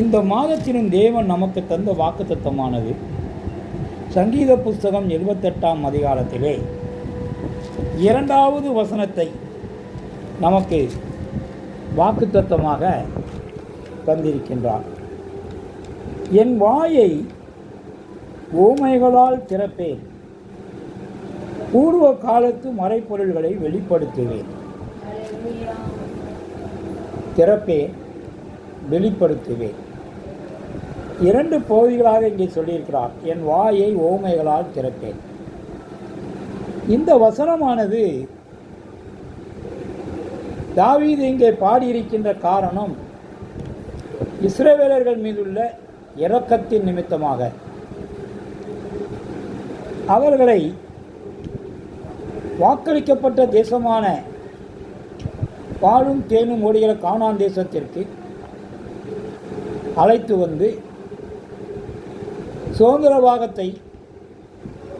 இந்த மாதத்திலும் தேவன் நமக்கு தந்த வாக்குத்தத்தமானது. சங்கீத புஸ்தகம் எழுபத்தெட்டாம் அதிகாரத்திலே இரண்டாவது வசனத்தை நமக்கு வாக்குத்தத்தமாக தந்திருக்கின்றார். என் வாயை ஓமைகளால் திறப்பேன். பூர்வ காலத்து மறைப்பொருள்களை வெளிப்படுத்துவேன். திறப்பேன் வெளிப்படுத்துவேன். இரண்டு பகுதிகளாக இங்கே சொல்லியிருக்கிறார். என் வாயை ஓமைகளால் திறப்பேன் இந்த வசனமானது தாவீது இங்கே பாடியிருக்கின்ற காரணம் இஸ்ரேவேலர்கள் மீதுள்ள இரக்கத்தின் நிமித்தமாக. அவர்களை வாக்களிக்கப்பட்ட தேசமான பாலும் தேனும் ஓடுகிற காணான் தேசத்திற்கு அழைத்து வந்து சுதந்திர பாகத்தை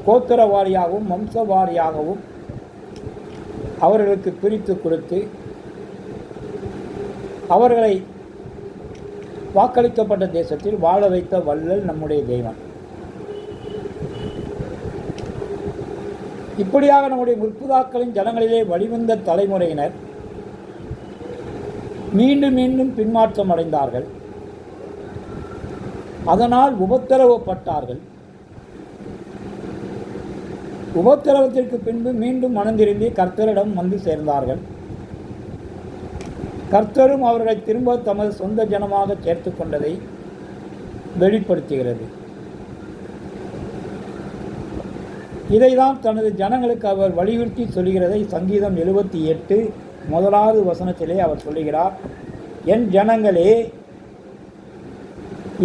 கோத்திர வாரியாகவும் வம்ச வாரியாகவும் அவர்களுக்கு பிரித்து கொடுத்து அவர்களை வாக்களிக்கப்பட்ட தேசத்தில் வாழ வைத்த வள்ளல் நம்முடைய தெய்வம். இப்படியாக நம்முடைய முற்புதாக்களின் ஜனங்களிலே வழிவந்த தலைமுறையினர் மீண்டும் மீண்டும் பின்மாற்றம் அடைந்தார்கள். அதனால் உபத்திரவப்பட்டார்கள். உபத்திரவத்திற்கு பின்பு மீண்டும் மனந்திரும்பி கர்த்தரிடம் வந்து சேர்ந்தார்கள். கர்த்தரும் அவர்களை திரும்ப தமது சொந்த ஜனமாக சேர்த்து கொண்டதை வெளிப்படுத்துகிறது. இதைதான் தனது ஜனங்களுக்கு அவர் வலியுறுத்தி சொல்கிறதை சங்கீதம் எழுபத்தி எட்டு முதலாவது வசனத்திலே அவர் சொல்லுகிறார் என் ஜனங்களே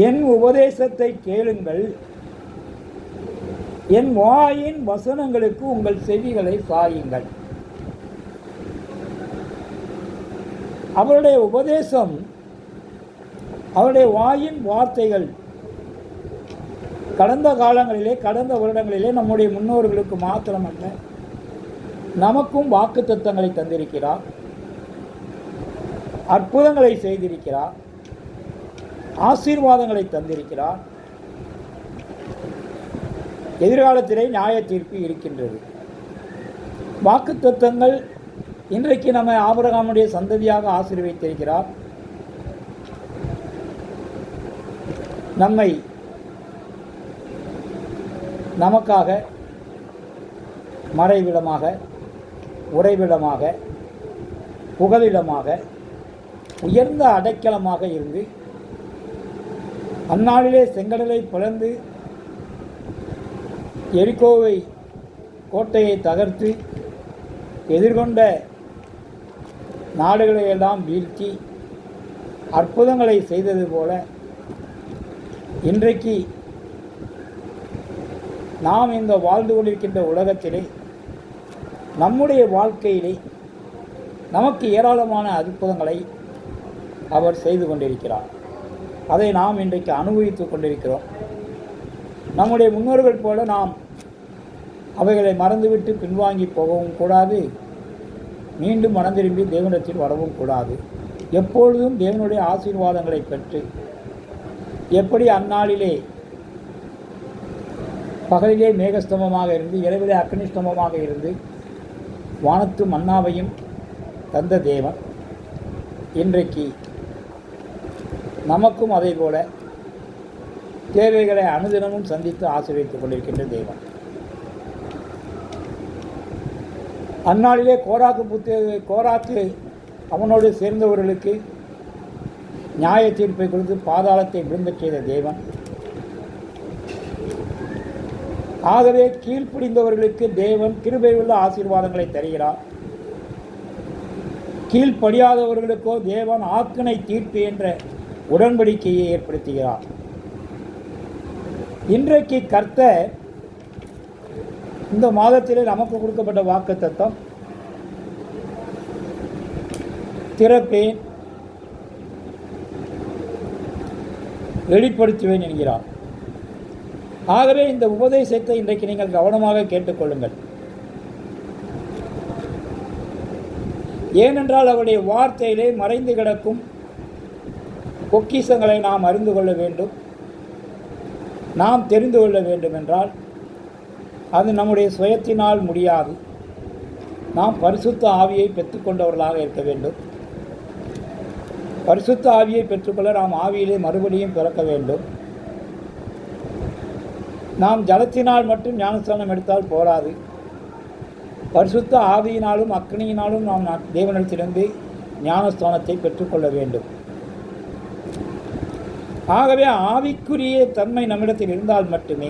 என் உபதேசத்தை கேளுங்கள். என் வாயின் வசனங்களுக்கு உங்கள் செவிகளை சாயுங்கள். அவருடைய உபதேசம் அவருடைய வாயின் வார்த்தைகள் கடந்த காலங்களிலே கடந்த வருடங்களிலே நம்முடைய முன்னோர்களுக்கு மாத்திரமல்ல நமக்கும் வாக்கு தத்தங்களை தந்திருக்கிறார். அற்புதங்களை செய்திருக்கிறார். ஆசீர்வாதங்களை தந்திருக்கிறார். எதிர்காலத்திலே நியாய தீர்ப்பு இருக்கின்றது. வாக்கு தத்துவங்கள் இன்றைக்கு நம்ம ஆபரகாமுடைய சந்ததியாக ஆசீர்வைத்திருக்கிறார் நம்மை நமக்காக மறைவிடமாக உறைவிடமாக புகலிடமாக உயர்ந்த அடைக்கலமாக இருந்து அந்நாளிலே செங்கடலை பிளந்து எரிகோவை கோட்டையை தகர்த்து எதிர்கொண்ட நாடுகளையெல்லாம் வீழ்த்தி அற்புதங்களை செய்தது போல இன்றைக்கு நாம் இந்த வாழ்ந்து கொண்டிருக்கின்ற உலகத்திலே நம்முடைய வாழ்க்கையிலே நமக்கு ஏராளமான அற்புதங்களை அவர் செய்து கொண்டிருக்கிறார். அதை நாம் இன்றைக்கு அனுபவித்து கொண்டிருக்கிறோம். நம்முடைய முன்னோர்கள் போல நாம் அவைகளை மறந்துவிட்டு பின்வாங்கி போகவும் கூடாது. மீண்டும் மனம் திரும்பி தேவனிடத்தில் வரவும் கூடாது. எப்பொழுதும் தேவனுடைய ஆசீர்வாதங்களை பெற்று எப்படி அந்நாளிலே பகலிலே மேகஸ்தம்பமாக இருந்து இரவிலே அக்னிஸ்தம்பமாக இருந்து வானத்து மன்னாவையும் தந்த தேவன். இன்றைக்கு நமக்கும் அதே போல தேவைகளை அனுதினமும் சந்தித்து ஆசீர்வதித்துக் கொண்டிருக்கின்ற தெய்வம் அந்நாளிலே கோராக்கு புத்தக கோராக்கு அவனோடு சேர்ந்தவர்களுக்கு நியாய தீர்ப்பை கொடுத்து பாதாளத்தை விரும்பச் செய்த தேவன். ஆகவே கீழ்ப்படிந்தவர்களுக்கு தேவன் கிருபையுள்ள ஆசீர்வாதங்களை தருகிறார். கீழ்ப்படியாதவர்களுக்கோ தேவன் ஆக்கினை தீர்ப்பு என்ற உடன்படிக்கையை ஏற்படுத்துகிறார். இன்றைக்கு கர்த்த இந்த மாதத்திலே நமக்கு கொடுக்கப்பட்ட வாக்கு தத்தம் திறப்பேன் வெளிப்படுத்துவேன் என்கிறார். ஆகவே இந்த உபதேசத்தை இன்றைக்கு நீங்கள் கவனமாக கேட்டுக்கொள்ளுங்கள். ஏனென்றால் அவருடைய வார்த்தையிலே மறைந்து கிடக்கும் பொக்கிசங்களை நாம் அறிந்து கொள்ள வேண்டும். நாம் தெரிந்து கொள்ள வேண்டும் என்றால் அது நம்முடைய சுயத்தினால் முடியாது. நாம் பரிசுத்த ஆவியை பெற்றுக்கொண்டவர்களாக இருக்க வேண்டும். பரிசுத்த ஆவியை பெற்றுக்கொள்ள நாம் ஆவியிலே மறுபடியும் பிறக்க வேண்டும். நாம் ஜலத்தினால் மட்டும் ஞானஸ்தானம் எடுத்தால் போராது பரிசுத்த ஆவியினாலும் அக்னியினாலும் நாம் தேவனிடத்திலிருந்து ஞானஸ்தானத்தை பெற்றுக்கொள்ள வேண்டும். ஆகவே ஆவிக்குரிய தன்மை நம்மிடத்தில் இருந்தால் மட்டுமே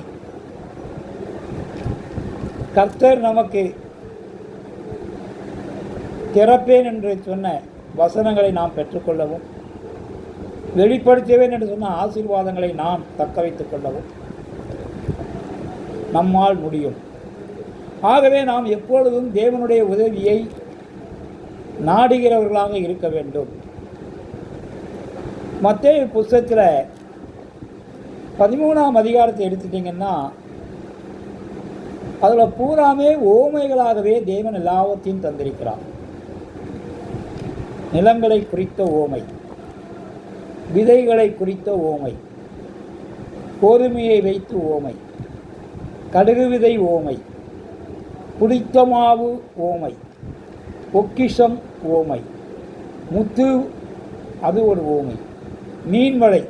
கர்த்தர் நமக்கு திறப்பேன் என்று சொன்ன வசனங்களை நாம் பெற்றுக்கொள்ளவும் வெளிப்படுத்துவேன் என்று சொன்ன ஆசீர்வாதங்களை நாம் தக்க வைத்துக் கொள்ளவும் நம்மால் முடியும். ஆகவே நாம் எப்பொழுதும் தேவனுடைய உதவியை நாடுகிறவர்களாக இருக்க வேண்டும். மற்ற புஸ்தகத்தில் பதிமூணாம் அதிகாரத்தை எடுத்துட்டிங்கன்னா அதில் பூராமே ஓமைகளாகவே தேவன் எல்லாவற்றையும் தந்திருக்கிறார். நிலங்களை குறித்த ஓமை விதைகளை குறித்த ஓமை கோதுமையை வைத்து ஓமை கடுகு விதை ஓமை புளித்த மாவு ஓமை பொக்கிஷம் ஓமை முத்து அது ஒரு ஓமை. மீன்வளை.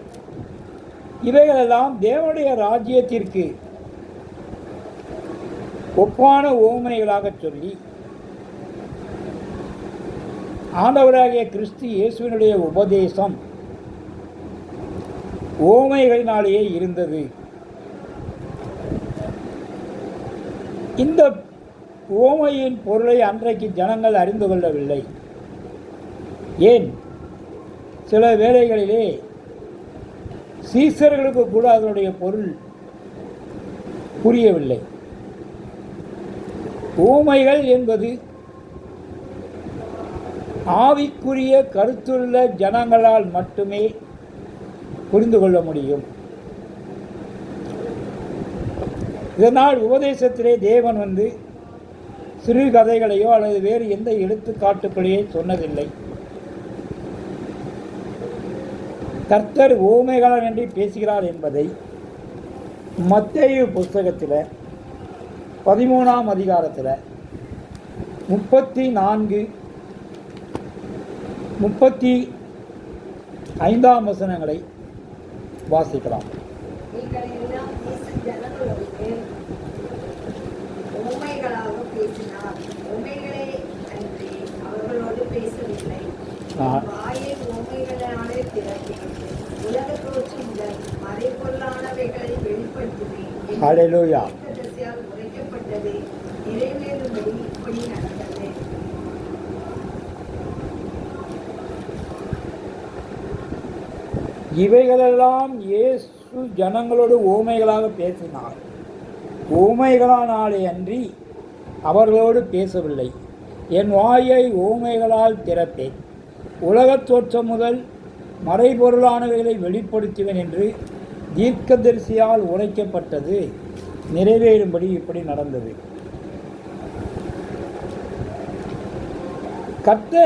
இவைகளெல்லாம் தேவனுடைய ராஜ்யத்திற்கு ஒப்பான ஓமனைகளாக சொல்லி ஆண்டவராகிய கிறிஸ்து இயேசுவினுடைய உபதேசம் ஓமைகளினாலேயே இருந்தது. இந்த ஓமையின் பொருளை அன்றைக்கு ஜனங்கள் அறிந்து கொள்ளவில்லை. ஏன்? சில வேளைகளிலே சீசர்களுக்கு கூட அதனுடைய பொருள் புரியவில்லை. ஊமைகள் என்பது ஆவிக்குரிய கருத்துள்ள ஜனங்களால் மட்டுமே புரிந்து கொள்ள முடியும். இதனால் உபதேசத்திலே தேவன் வந்து சிறு கதைகளையோ அல்லது வேறு எந்த எடுத்துக்காட்டுகளையோ சொன்னதில்லை. கர்த்தர் ஓமைகாலம் என்று பேசுகிறார் என்பதை மத்தேயு புஸ்தகத்தில் பதிமூணாம் அதிகாரத்தில் முப்பத்தி நான்கு முப்பத்தி ஐந்தாம் வசனங்களை வாசிக்கலாம் பேசினார் உண்மைகளே அன்றி அவர்களோடு பேசவில்லை ஆ. வாயை உண்மைகளாலே திறந்தேன் உலக தோற்றம் முதல் மறைபொருளானவைகளை ஹலெலூயா இவைகளெல்லாம் இயேசு ஜனங்களோடு ஓமைகளாக பேசினார். ஓமைகளானாலே அன்றி அவர்களோடு பேசவில்லை. என் வாயை ஓமைகளால் திறப்பேன். உலகத் தோற்றம் முதல் மறைபொருளானவைகளை வெளிப்படுத்துவேன் என்று தீர்க்கதரிசியால் உரைக்கப்பட்டது நிறைவேறும்படி இப்படி நடந்தது. கர்த்த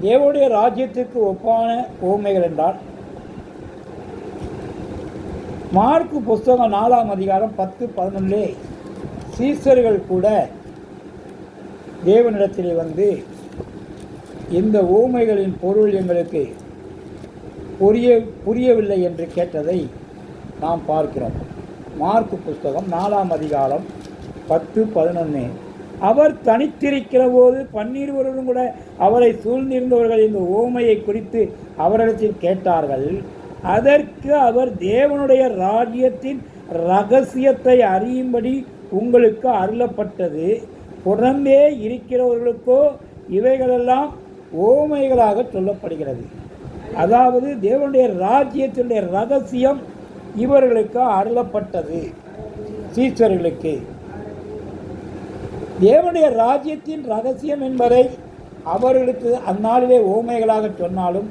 தேவனுடைய ராஜ்யத்திற்கு ஒப்பான உவமைகள் என்றால் மார்க்கு புஸ்தகம் நாலாம் அதிகாரம் பத்து பதினொன்றிலே சீசர்கள் கூட தேவனிடத்திலே வந்து இந்த ஊமைகளின் பொருள் எங்களுக்கு புரிய புரியவில்லை என்று கேட்டதை நாம் பார்க்கிறோம். மார்க்கு புஸ்தகம் நாலாம் அதிகாரம் பத்து பதினொன்று அவர் தனித்திருக்கிற போது பன்னிருவரும் கூட அவரை சூழ்ந்திருந்தவர்கள் இந்த ஓமையை குறித்து அவரிடத்தில் கேட்டார்கள். அதற்கு அவர் தேவனுடைய ராஜ்யத்தின் ரகசியத்தை அறியும்படி உங்களுக்கு அருளப்பட்டது. புறம்பே இருக்கிறவர்களுக்கோ இவைகளெல்லாம் ஓமைகளாக சொல்லப்படுகிறது. அதாவது தேவனுடைய ராஜ்யத்தினுடைய ரகசியம் இவர்களுக்கு அருளப்பட்டது. சீசர்களுக்கு தேவனுடைய ராஜ்யத்தின் ரகசியம் என்பதை அவர்களுக்கு அந்நாளிலே ஓமைகளாக சொன்னாலும்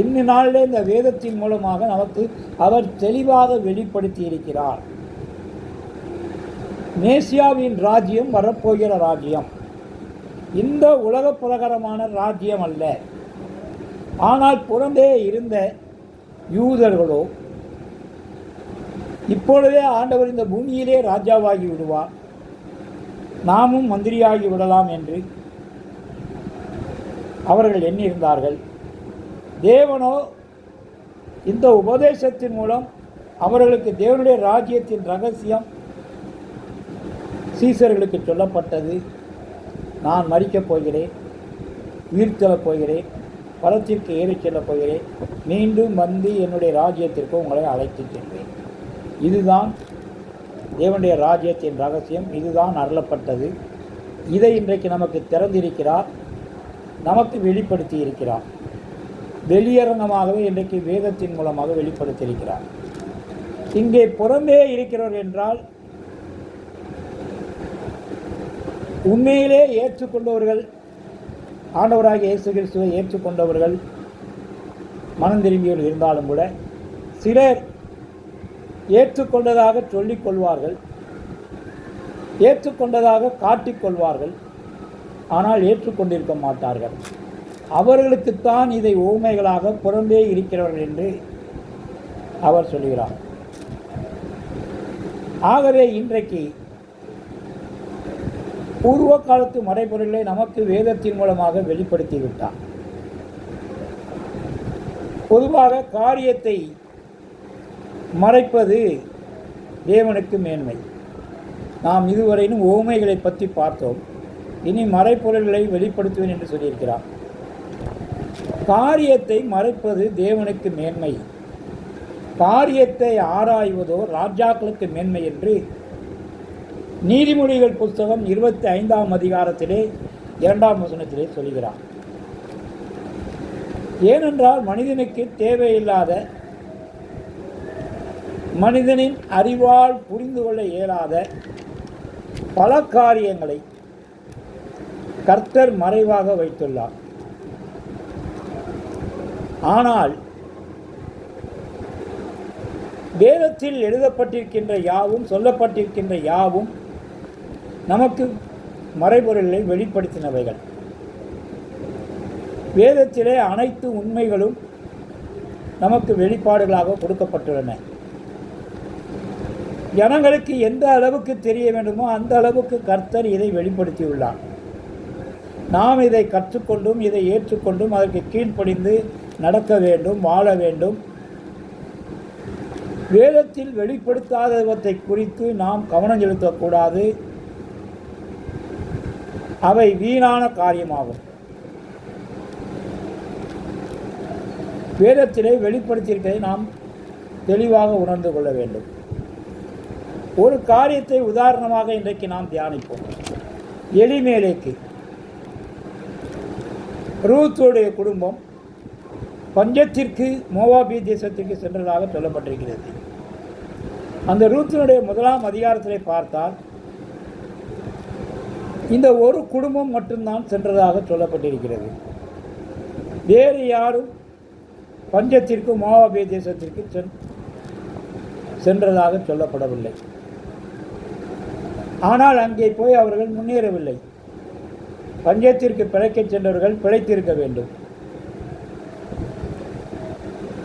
இன்ன நாளிலே இந்த வேதத்தின் மூலமாக நமக்கு அவர் தெளிவாக வெளிப்படுத்தி இருக்கிறார் மேசியாவின் ராஜ்யம் வரப்போகிற ராஜ்யம். இந்த உலக பிரகாரமான ராஜ்யம் அல்ல. ஆனால் புறம்பே இருந்த யூதர்களோ இப்பொழுதே ஆண்டவர் இந்த பூமியிலே ராஜாவாகி விடுவார். நாமும் மந்திரியாகி விடலாம் என்று அவர்கள் எண்ணியிருந்தார்கள். தேவனோ இந்த உபதேசத்தின் மூலம் அவர்களுக்கு தேவனுடைய ராஜ்யத்தின் ரகசியம் சீசர்களுக்கு சொல்லப்பட்டது. நான் மறிக்கப் போகிறேன் உயிர்த்தெழப் போகிறேன் பலத்திற்கு ஏறிச் செல்லப் போகிறேன். மீண்டும் வந்து என்னுடைய ராஜ்யத்திற்கு உங்களை அழைத்துச் செல்வேன். இதுதான் தேவனுடைய ராஜ்யத்தின் ரகசியம் இதுதான் அருளப்பட்டது. இதை இன்றைக்கு நமக்கு திறந்திருக்கிறார் நமக்கு வெளிப்படுத்தி இருக்கிறார் வெளியரங்கமாகவே இன்றைக்கு வேதத்தின் மூலமாக வெளிப்படுத்தியிருக்கிறார். இங்கே புறம்பே இருக்கிறவர் என்றால் உண்மையிலே ஏற்றுக்கொண்டவர்கள் ஆண்டவராக இயேசு கிறிஸ்துவை ஏற்றுக்கொண்டவர்கள் மனம் திரும்பியவர்கள் இருந்தாலும் கூட சிலர் ஏற்றுக்கொண்டதாக சொல்லிக் கொள்வார்கள் ஏற்றுக்கொண்டதாக காட்டிக்கொள்வார்கள் ஆனால் ஏற்றுக்கொண்டிருக்க மாட்டார்கள். அவர்களுக்குத்தான் இதை ஊமைகளாக புறம்பே இருக்கிறவர்கள் என்று அவர் சொல்கிறார். ஆகவே இன்றைக்கு பூர்வ காலத்து மறைபொருளை நமக்கு வேதத்தின் மூலமாக வெளிப்படுத்திவிட்டார். பொதுவாக காரியத்தை மறைப்பது தேவனுக்கு மேன்மை. நாம் இதுவரையிலும் ஓமைகளை பற்றி பார்த்தோம். இனி மறைப்பொருள்களை வெளிப்படுத்துவேன் என்று சொல்லியிருக்கிறார். காரியத்தை மறைப்பது தேவனுக்கு மேன்மை. காரியத்தை ஆராய்வதோ ராஜாக்களுக்கு மேன்மை என்று நீதிமொழிகள் புஸ்தகம் இருபத்தி ஐந்தாம் அதிகாரத்திலே இரண்டாம் வசனத்திலே சொல்கிறார் ஏனென்றால் மனிதனுக்கு தேவையில்லாத மனிதனின் அறிவால் புரிந்து கொள்ள இயலாத பல காரியங்களை கர்த்தர் மறைவாக வைத்துள்ளார். ஆனால் வேதத்தில் எழுதப்பட்டிருக்கின்ற யாவும் சொல்லப்பட்டிருக்கின்ற யாவும் நமக்கு மறைபொருளை வெளிப்படுத்தினவைகள். வேதத்திலே அனைத்து உண்மைகளும் நமக்கு வெளிப்பாடுகளாக கொடுக்கப்பட்டுள்ளன. ஜனங்களுக்கு எந்த அளவுக்கு தெரிய வேண்டுமோ அந்த அளவுக்கு கர்த்தர் இதை வெளிப்படுத்தியுள்ளார். நாம் இதை கற்றுக்கொண்டும் இதை ஏற்றுக்கொண்டும் அதற்கு கீழ்ப்படிந்து நடக்க வேண்டும் வாழ வேண்டும். வேதத்தில் வெளிப்படுத்தாதவற்றை குறித்து நாம் கவனம் செலுத்தக்கூடாது. அவை வீணான காரியமாகும். வேதத்திலே வெளிப்படுத்தியிருப்பதை நாம் தெளிவாக உணர்ந்து கொள்ள வேண்டும். ஒரு காரியத்தை உதாரணமாக இன்றைக்கு நாம் தியானிப்போம். எளிமேலேக்கு ரூத்துடைய குடும்பம் பஞ்சத்திற்கு மோவாபி தேசத்திற்கு சென்றதாக சொல்லப்பட்டிருக்கிறது. அந்த ரூத்தினுடைய முதலாம் அதிகாரத்திலே பார்த்தால் இந்த ஒரு குடும்பம் மட்டும்தான் சென்றதாக சொல்லப்பட்டிருக்கிறது. வேறு யாரும் பஞ்சத்திற்கு மோவாபிய தேசத்திற்கு சென் சென்றதாக சொல்லப்படவில்லை. ஆனால் அங்கே போய் அவர்கள் முன்னேறவில்லை. பஞ்சத்திற்கு பிழைக்கச் சென்றவர்கள் பிழைத்திருக்க வேண்டும்.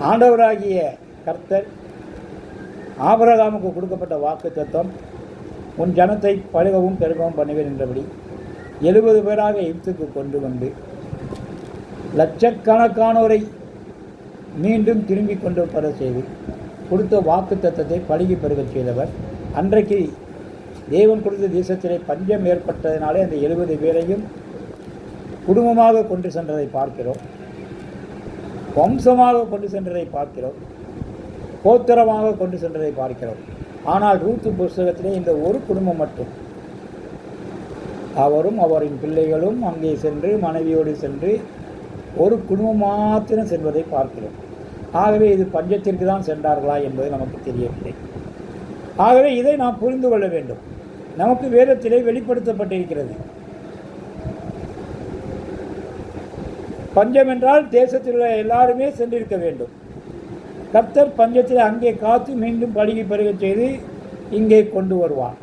ஆண்டவராகிய கர்த்தர் ஆபரகாமுக்கு கொடுக்கப்பட்ட வாக்கு தத்துவம் உன் ஜனத்தை பழுகவும் பெருகவும் பண்ணுவேன் என்றபடி எழுபது பேராக எகிப்துக்கு கொண்டு வந்து லட்சக்கணக்கானோரை மீண்டும் திரும்பி கொண்டு வர செய்து கொடுத்த வாக்கு தத்தத்தை பழகி பெருகச் செய்தவர். அன்றைக்கு தேவன் கொடுத்த தேசத்திலே பஞ்சம் ஏற்பட்டதினாலே அந்த எழுபது பேரையும் குடும்பமாக கொண்டு சென்றதை பார்க்கிறோம். வம்சமாக கொண்டு சென்றதை பார்க்கிறோம். கோத்திரமாக கொண்டு சென்றதை பார்க்கிறோம். ஆனால் ரூத்து புஸ்தகத்திலே இந்த ஒரு குடும்பம் மட்டும். அவரும் அவரின் பிள்ளைகளும் அங்கே சென்று மனைவியோடு சென்று ஒரு குடும்பம் மாத்திரம் செல்வதை பார்க்கிறோம். ஆகவே இது பஞ்சத்திற்கு தான் சென்றார்களா என்பது நமக்கு தெரியவில்லை. ஆகவே இதை நாம் புரிந்து கொள்ள வேண்டும். நமக்கு வேதத்திலே வெளிப்படுத்தப்பட்டிருக்கிறது. பஞ்சம் என்றால் தேசத்தில் உள்ள எல்லாருமே சென்றிருக்க வேண்டும். கர்த்தர் பஞ்சத்தில் அங்கே காத்து மீண்டும் பழுகி பெருகச் செய்து இங்கே கொண்டு வருவார்.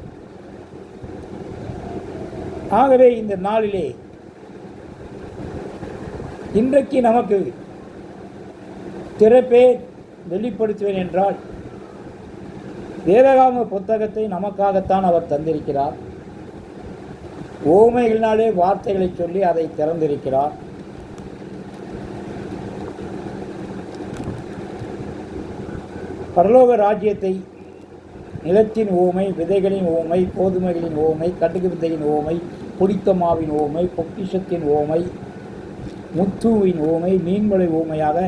ஆகவே இந்த நாளிலே இன்றைக்கு நமக்கு திறப்பே வெளிப்படுத்துவேன் என்றால் வேதகாம புத்தகத்தை நமக்காகத்தான் அவர் தந்திருக்கிறார். ஓமைகளினாலே வார்த்தைகளை சொல்லி அதை திறந்திருக்கிறார். பரலோக ராஜ்யத்தை நிலத்தின் ஓமை விதைகளின் ஓமை கோதுமைகளின் ஓமை கடுகு விதையின் ஓமை புளித்த மாவின் ஓமை பொக்கிஷத்தின் ஓமை முத்துவின் ஓமை மீன்மலை ஓமையாக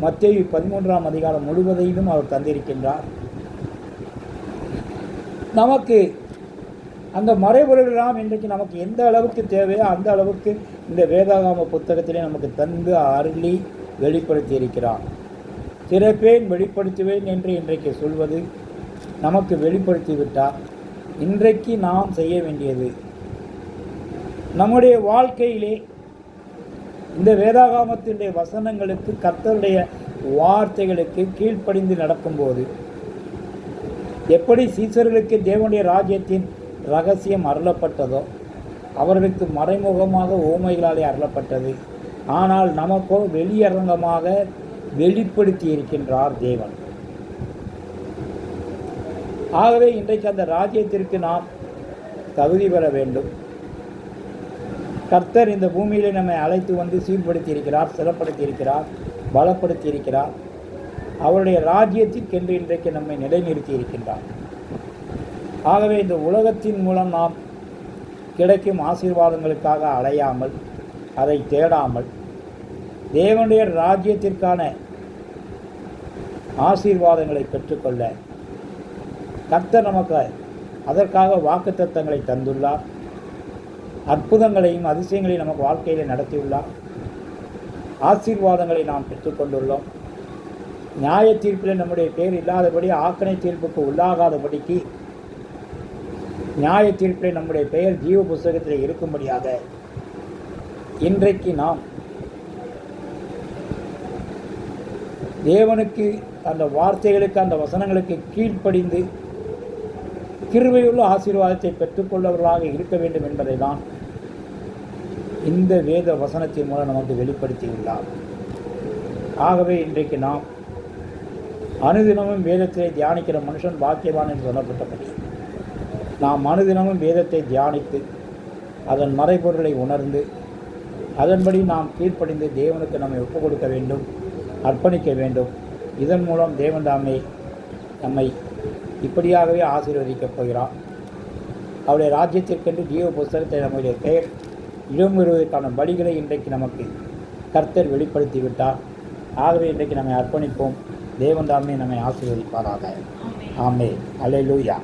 மத்திய பதிமூன்றாம் அதிகாரம் முழுவதையும் அவர் தந்திருக்கின்றார். நமக்கு அந்த மறைபொருளெல்லாம் இன்றைக்கு நமக்கு எந்த அளவுக்கு தேவையோ அந்த அளவுக்கு இந்த வேதாகாம புத்தகத்திலே நமக்கு தந்து அருளி வெளிப்படுத்தி இருக்கிறார். திறப்பேன் வெளிப்படுத்துவேன் என்று இன்றைக்கு சொல்வது நமக்கு வெளிப்படுத்தி விட்டால் இன்றைக்கு நாம் செய்ய வேண்டியது நம்முடைய வாழ்க்கையிலே இந்த வேதாகாமத்தினுடைய வசனங்களுக்கு கர்த்தருடைய வார்த்தைகளுக்கு கீழ்ப்படிந்து நடக்கும்போது எப்படி சீசர்களுக்கு தேவனுடைய ராஜ்யத்தின் ரகசியம் அருளப்பட்டதோ அவர்களுக்கு மறைமுகமாக ஓமைகளாலே அருளப்பட்டது. ஆனால் நமக்கோ வெளியரங்கமாக வெளிப்படுத்தி இருக்கின்றார் தேவன். ஆகவே இன்றைக்கு அந்த ராஜ்யத்திற்கு நாம் தகுதி பெற வேண்டும். கர்த்தர் இந்த பூமியிலே நம்மை அழைத்து வந்து சீர்படுத்தி இருக்கிறார் சிறப்படுத்தி இருக்கிறார் பலப்படுத்தி இருக்கிறார் அவருடைய ராஜ்யத்திற்கென்று இன்றைக்கு நம்மை நிலைநிறுத்தி இருக்கின்றார். ஆகவே இந்த உலகத்தின் மூலம் நாம் கிடைக்கும் ஆசீர்வாதங்களுக்காக அலையாமல் அதை தேடாமல் தேவனுடைய ராஜ்யத்திற்கான ஆசீர்வாதங்களை பெற்றுக்கொள்ள கர்த்தர் நமக்கு அதற்காக வாக்குத்தத்தங்களை தந்துள்ளார். அற்புதங்களையும் அதிசயங்களையும் நமக்கு வாழ்க்கையில் நடத்தியுள்ளார். ஆசீர்வாதங்களை நாம் பெற்றுக்கொண்டுள்ளோம். நியாய தீர்ப்பில் நம்முடைய பேர் இல்லாதபடி ஆக்கணை தீர்ப்புக்கு உள்ளாகாதபடிக்கு நியாய தீர்ப்பில் நம்முடைய பெயர் ஜீவ புஸ்தகத்தில் இருக்கும்படியாக இன்றைக்கு நாம் தேவனுக்கு அந்த வார்த்தைகளுக்கு அந்த வசனங்களுக்கு கீழ்ப்படிந்து கிருவையுள்ள ஆசீர்வாதத்தை பெற்றுக்கொள்ளவர்களாக இருக்க வேண்டும் என்பதை தான் இந்த வேத வசனத்தின் மூலம் நமக்கு வெளிப்படுத்தியுள்ளார். ஆகவே இன்றைக்கு நாம் அனுதினமும் வேதத்தை தியானிக்கிற மனுஷன் பாக்கியவான் என்று சொல்லப்பட்டபடி நாம் அனுதினமும் வேதத்தை தியானித்து அதன் மறைபொருளை உணர்ந்து அதன்படி நாம் கீழ்ப்படிந்து தேவனுக்கு நம்மை ஒப்புக் கொடுக்க வேண்டும் அர்ப்பணிக்க வேண்டும். இதன் மூலம் தேவன் தாமே நம்மை இப்படியாகவே ஆசீர்வதிக்கப் போகிறார். அவருடைய ராஜ்யத்திற்கென்று ஜீவ புஸ்தகத்தை நம்முடைய பெயர் இடம்பெறுவதற்கான வழிகளை இன்றைக்கு நமக்கு கர்த்தர் வெளிப்படுத்தி விட்டார் ஆகவே இன்றைக்கு நம்மை அர்ப்பணிப்போம். தேவன் தாமே நம்மை ஆசீர்வதிப்பாராக. ஆமே லூயா